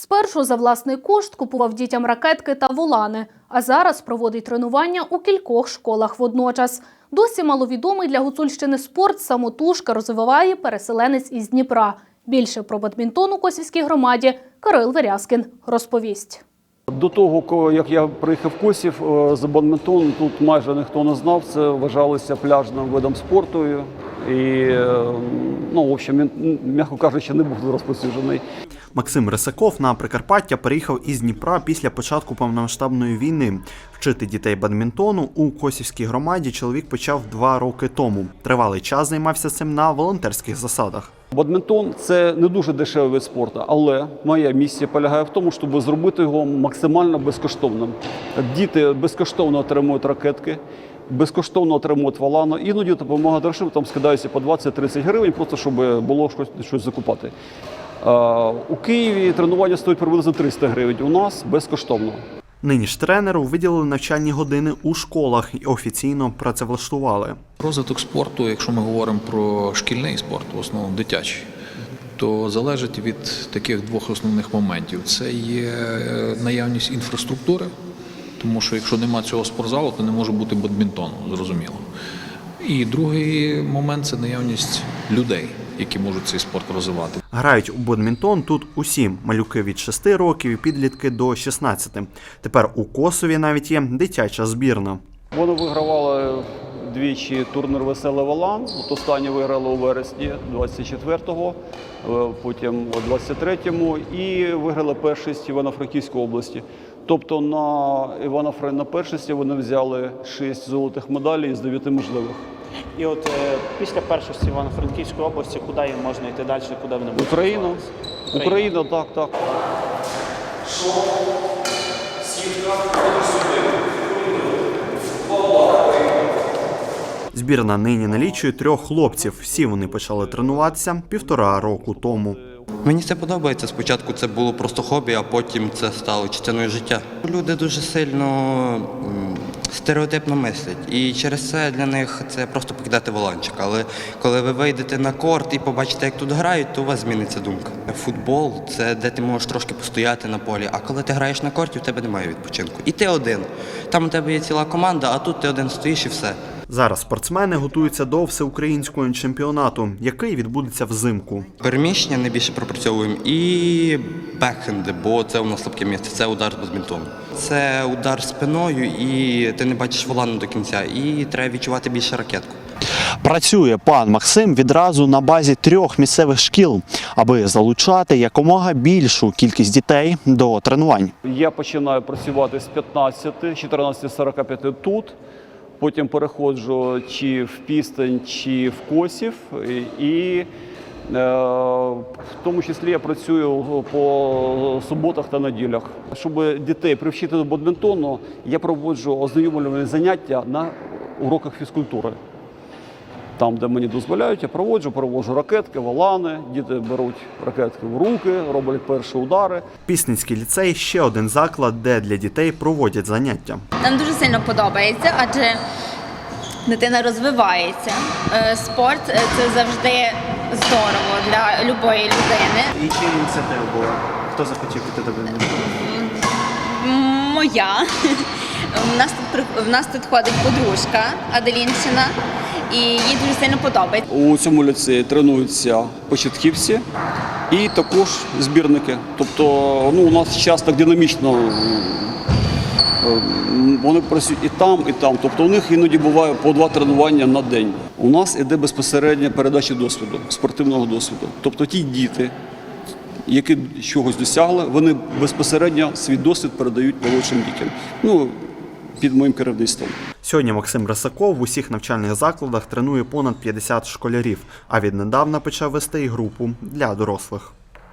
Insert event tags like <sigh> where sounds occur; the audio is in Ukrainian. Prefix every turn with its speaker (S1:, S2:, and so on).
S1: Спершу за власний кошт купував дітям ракетки та волани, а зараз проводить тренування у кількох школах водночас. Досі маловідомий для Гуцульщини спорт самотужка розвиває переселенець із Дніпра. Більше про бадмінтон у Косівській громаді Кирил Верязкін розповість.
S2: До того, як я приїхав в Косів е, за бадмінтон, тут майже ніхто не знав. Це вважалося пляжним видом спорту. І, е, ну, в общем, він, м'яко кажучи, не був розповсюджений.
S3: Максим Рисаков на Прикарпаття переїхав із Дніпра після початку повномасштабної війни. Вчити дітей бадмінтону у Косівській громаді чоловік почав два роки тому. Тривалий час займався цим на волонтерських засадах.
S2: Бадмінтон це не дуже дешевий вид спорту, але моя місія полягає в тому, щоб зробити його максимально безкоштовним. Діти безкоштовно отримують ракетки, безкоштовно отримують валану. Іноді допомога грошима, там скидаються по 20-30 гривень, просто щоб було щось, щось закупати. Е, У Києві тренування стоїть приблизно 300 гривень. У нас безкоштовно.
S3: Нині ж тренеру виділили навчальні години у школах і офіційно працевлаштували.
S4: Розвиток спорту, якщо ми говоримо про шкільний спорт, в основному дитячий, то залежить від таких двох основних моментів: це є е, наявність інфраструктури, тому що якщо нема цього спортзалу, то не може бути бадмінтону, зрозуміло. І другий момент це наявність людей, які можуть цей спорт розвивати.
S3: Грають у бадмінтон тут усі малюки від 6 років і підлітки до 16. Тепер у Косові навіть є дитяча збірна.
S2: Вони вигравали двічі турнір Веселий Волан. От останнє виграли у вересні 24-го, е, потім у 23-му і виграли першість Івано-Франківської області. Тобто на івано на першості вони взяли 6 золотих медалей з 9 можливих.
S5: І от е, після першості Івано-Франківської області, куди їм можна йти далі, куди вони будуть?
S2: Україну.
S5: Україну,
S2: Україна, так, так.
S3: Збірна нині налічує трьох хлопців. Всі вони почали тренуватися півтора року тому.
S6: Мені це подобається. Спочатку це було просто хобі, а потім це стало частиною життя. Люди дуже сильно стереотипно мислять, і через це для них це просто покидати воланчик. Але коли ви вийдете на корт і побачите, як тут грають, то у вас зміниться думка. Футбол це де ти можеш трошки постояти на полі. А коли ти граєш на корті, у тебе немає відпочинку. І ти один. Там у тебе є ціла команда, а тут ти один стоїш і все.
S3: Зараз спортсмени готуються до всеукраїнського чемпіонату, який відбудеться взимку.
S6: Переміщення найбільше пропрацьовуємо і бекхенди, бо це у нас слабке місце, це удар з бадмінтону. Це удар спиною, і ти не бачиш волану до кінця, і треба відчувати більше ракетку.
S7: Працює пан Максим відразу на базі трьох місцевих шкіл, аби залучати якомога більшу кількість дітей до тренувань.
S2: Я починаю працювати з 15, 14.45 тут. Потім переходжу чи в Пістень, чи в Косів. І, е, в тому числі я працюю по суботах та неділях. Щоб дітей привчити до бадмінтону, я проводжу ознайомлювальні заняття на уроках фізкультури. Там, де мені дозволяють, я проводжу, проводжу ракетки, волани. Діти беруть ракетки в руки, роблять перші удари.
S3: Пісницький ліцей ще один заклад, де для дітей проводять заняття.
S8: Нам дуже сильно подобається, адже дитина розвивається. Е, Спорт це завжди здорово для любої людини.
S5: І чия ініціатива була? Хто захотів піти до бадмінтону?
S8: М, Моя. <laughs> У нас тут в нас тут ходить подружка Аделінщина, і їй дуже сильно подобається.
S2: У цьому ліцеї тренуються початківці і також збірники. Тобто ну, у нас час так динамічно. е, Вони працюють і там, і там. Тобто у них іноді буває по два тренування на день. У нас іде безпосередня передача досвіду, спортивного досвіду. Тобто ті діти, які чогось досягли, вони безпосередньо свій досвід передають молодшим дітям. Ну, під моїм керівництвом.
S3: Сьогодні Максим Рисаков в усіх навчальних закладах тренує понад 50 школярів, а віднедавна почав вести й групу для дорослих.